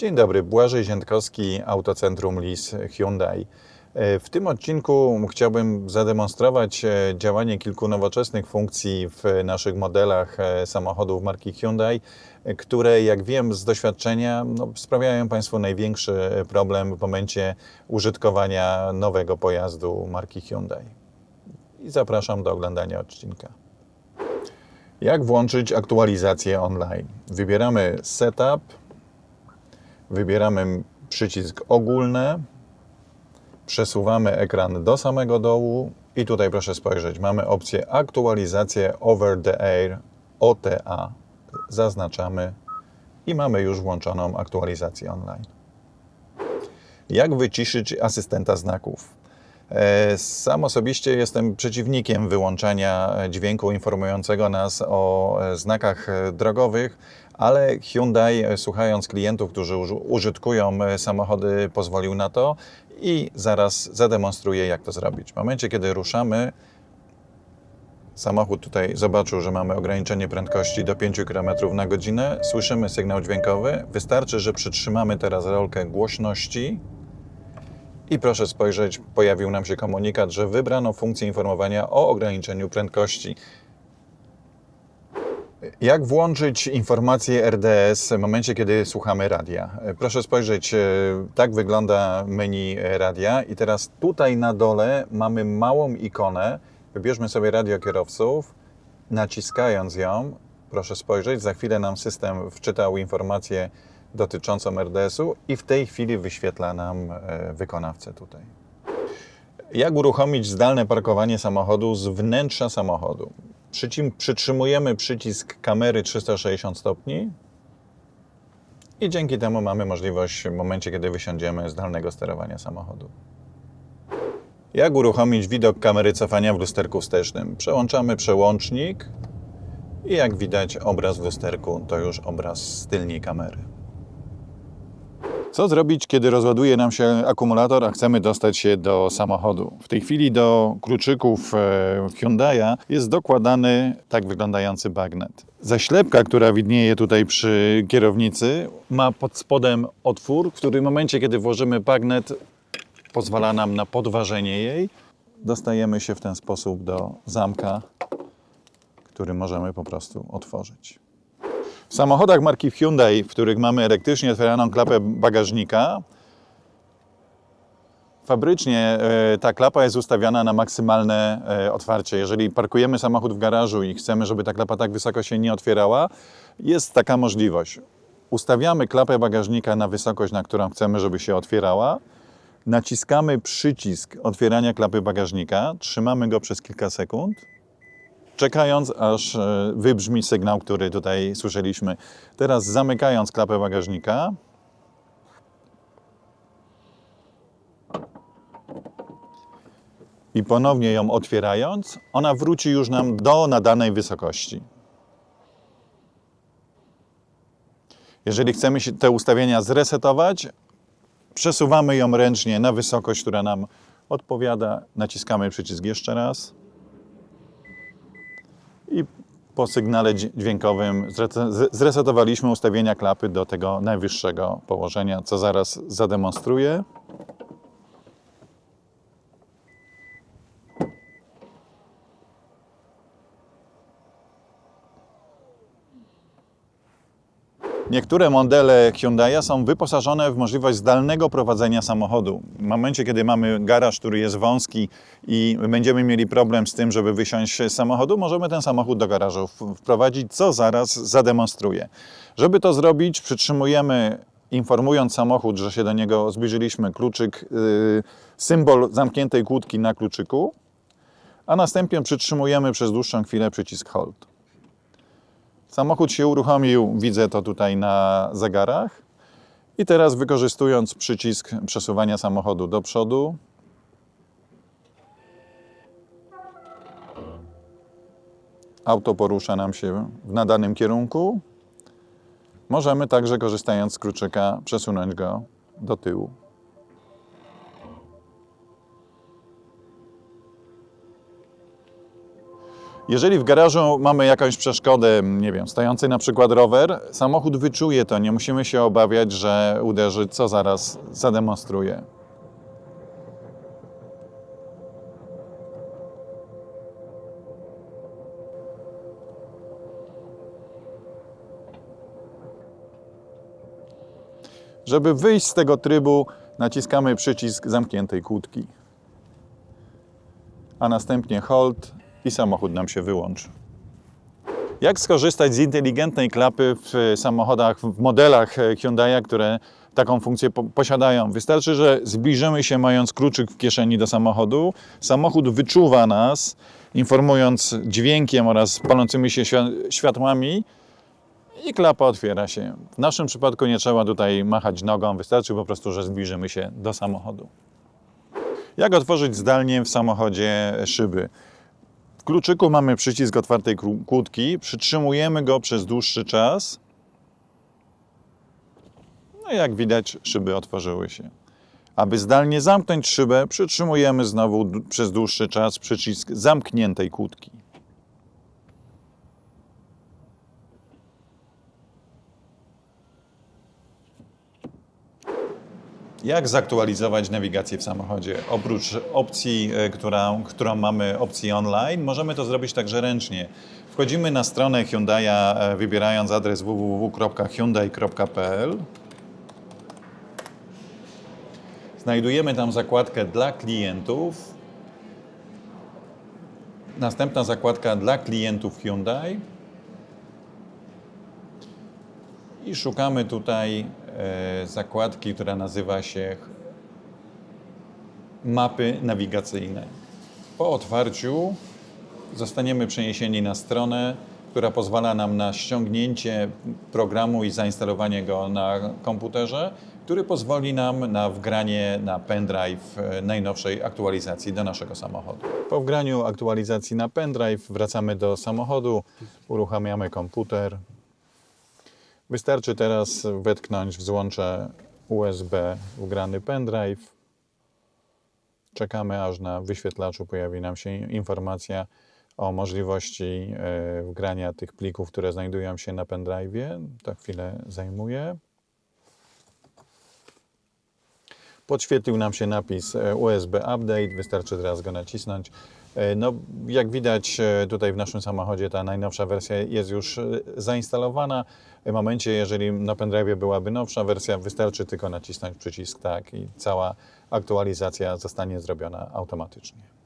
Dzień dobry, Błażej Ziętkowski, Autocentrum LIS Hyundai. E, W tym odcinku chciałbym zademonstrować e, działanie kilku nowoczesnych funkcji w naszych modelach e, samochodów marki Hyundai, które jak wiem z doświadczenia no, sprawiają Państwu największy problem w momencie użytkowania nowego pojazdu marki Hyundai. I zapraszam do oglądania odcinka. Jak włączyć aktualizację online? Wybieramy Setup, Wybieramy przycisk ogólne, przesuwamy ekran do samego dołu i tutaj proszę spojrzeć, mamy opcję aktualizację over the air OTA. Zaznaczamy i mamy już włączoną aktualizację online. Jak wyciszyć asystenta znaków? E, Sam osobiście jestem przeciwnikiem wyłączania dźwięku informującego nas o e, znakach e, drogowych, ale Hyundai, e, słuchając klientów, którzy uż- użytkują e, samochody, pozwolił na to i zaraz zademonstruję, jak to zrobić. W momencie, kiedy ruszamy, samochód tutaj zobaczył, że mamy ograniczenie prędkości do 5 km na godzinę, słyszymy sygnał dźwiękowy. Wystarczy, że przytrzymamy teraz rolkę głośności i proszę spojrzeć, pojawił nam się komunikat, że wybrano funkcję informowania o ograniczeniu prędkości. Jak włączyć informację RDS w momencie, kiedy słuchamy radia? Proszę spojrzeć, e, tak wygląda menu radia i teraz tutaj na dole mamy małą ikonę. Wybierzmy sobie radio kierowców, naciskając ją, proszę spojrzeć, za chwilę nam system wczytał informację dotyczącą RDS-u i w tej chwili wyświetla nam e, wykonawcę tutaj. Jak uruchomić zdalne parkowanie samochodu z wnętrza samochodu? Przytrzymujemy przycisk kamery 360 stopni i dzięki temu mamy możliwość w momencie, kiedy wysiądziemy zdalnego sterowania samochodu. Jak uruchomić widok kamery cofania w lusterku wstecznym? Przełączamy przełącznik i jak widać obraz w lusterku to już obraz z tylnej kamery. Co zrobić, kiedy rozładuje nam się akumulator, a chcemy dostać się do samochodu? W tej chwili do kluczyków e, Hyundai'a jest dokładany tak wyglądający bagnet. Zaślepka, która widnieje tutaj przy kierownicy, ma pod spodem otwór, który w momencie, kiedy włożymy bagnet, pozwala nam na podważenie jej. Dostajemy się w ten sposób do zamka, który możemy po prostu otworzyć. W samochodach marki Hyundai, w których mamy elektrycznie otwieraną klapę bagażnika, fabrycznie e, ta klapa jest ustawiana na maksymalne e, otwarcie. Jeżeli parkujemy samochód w garażu i chcemy, żeby ta klapa tak wysoko się nie otwierała, jest taka możliwość. Ustawiamy klapę bagażnika na wysokość, na którą chcemy, żeby się otwierała. Naciskamy przycisk otwierania klapy bagażnika, trzymamy go przez kilka sekund czekając aż e, wybrzmi sygnał, który tutaj słyszeliśmy. Teraz zamykając klapę bagażnika. I ponownie ją otwierając, ona wróci już nam do nadanej wysokości. Jeżeli chcemy te ustawienia zresetować, przesuwamy ją ręcznie na wysokość, która nam odpowiada. Naciskamy przycisk jeszcze raz i po sygnale dź- dźwiękowym zresetowaliśmy ustawienia klapy do tego najwyższego położenia, co zaraz zademonstruję. Niektóre modele Hyundai są wyposażone w możliwość zdalnego prowadzenia samochodu. W momencie, kiedy mamy garaż, który jest wąski i będziemy mieli problem z tym, żeby wysiąść z samochodu, możemy ten samochód do garażu wprowadzić, co zaraz zademonstruję. Żeby to zrobić, przytrzymujemy, informując samochód, że się do niego zbliżyliśmy, kluczyk, yy, symbol zamkniętej kłódki na kluczyku, a następnie przytrzymujemy przez dłuższą chwilę przycisk Hold. Samochód się uruchomił, widzę to tutaj na zegarach. I teraz wykorzystując przycisk przesuwania samochodu do przodu, auto porusza nam się w nadanym kierunku. Możemy także korzystając z kluczyka przesunąć go do tyłu. Jeżeli w garażu mamy jakąś przeszkodę, nie wiem, stojący na przykład rower, samochód wyczuje to, nie musimy się obawiać, że uderzy, co zaraz zademonstruje. Żeby wyjść z tego trybu, naciskamy przycisk zamkniętej kłódki, a następnie hold i samochód nam się wyłączy. Jak skorzystać z inteligentnej klapy w samochodach, w modelach Hyundai, które taką funkcję po- posiadają? Wystarczy, że zbliżymy się mając kluczyk w kieszeni do samochodu. Samochód wyczuwa nas, informując dźwiękiem oraz palącymi się świa- światłami i klapa otwiera się. W naszym przypadku nie trzeba tutaj machać nogą, wystarczy po prostu, że zbliżymy się do samochodu. Jak otworzyć zdalnie w samochodzie szyby? W kluczyku mamy przycisk otwartej kłódki, przytrzymujemy go przez dłuższy czas. No i jak widać, szyby otworzyły się. Aby zdalnie zamknąć szybę, przytrzymujemy znowu przez dłuższy czas przycisk zamkniętej kłódki. Jak zaktualizować nawigację w samochodzie? Oprócz opcji, e, która, którą mamy opcji online, możemy to zrobić także ręcznie. Wchodzimy na stronę Hyundai'a, e, wybierając adres www.hyundai.pl. Znajdujemy tam zakładkę dla klientów. Następna zakładka dla klientów Hyundai. I szukamy tutaj zakładki, która nazywa się mapy nawigacyjne. Po otwarciu zostaniemy przeniesieni na stronę, która pozwala nam na ściągnięcie programu i zainstalowanie go na komputerze, który pozwoli nam na wgranie na pendrive e, najnowszej aktualizacji do naszego samochodu. Po wgraniu aktualizacji na pendrive wracamy do samochodu, uruchamiamy komputer, Wystarczy teraz wetknąć w złącze USB wgrany pendrive. Czekamy aż na wyświetlaczu pojawi nam się informacja o możliwości e, wgrania tych plików, które znajdują się na pendrive'ie. To chwilę zajmuje. Podświetlił nam się napis e, USB Update, wystarczy teraz go nacisnąć. E, No, jak widać e, tutaj w naszym samochodzie ta najnowsza wersja jest już e, zainstalowana. W momencie, jeżeli na pendrive byłaby nowsza wersja, wystarczy tylko nacisnąć przycisk tak i cała aktualizacja zostanie zrobiona automatycznie.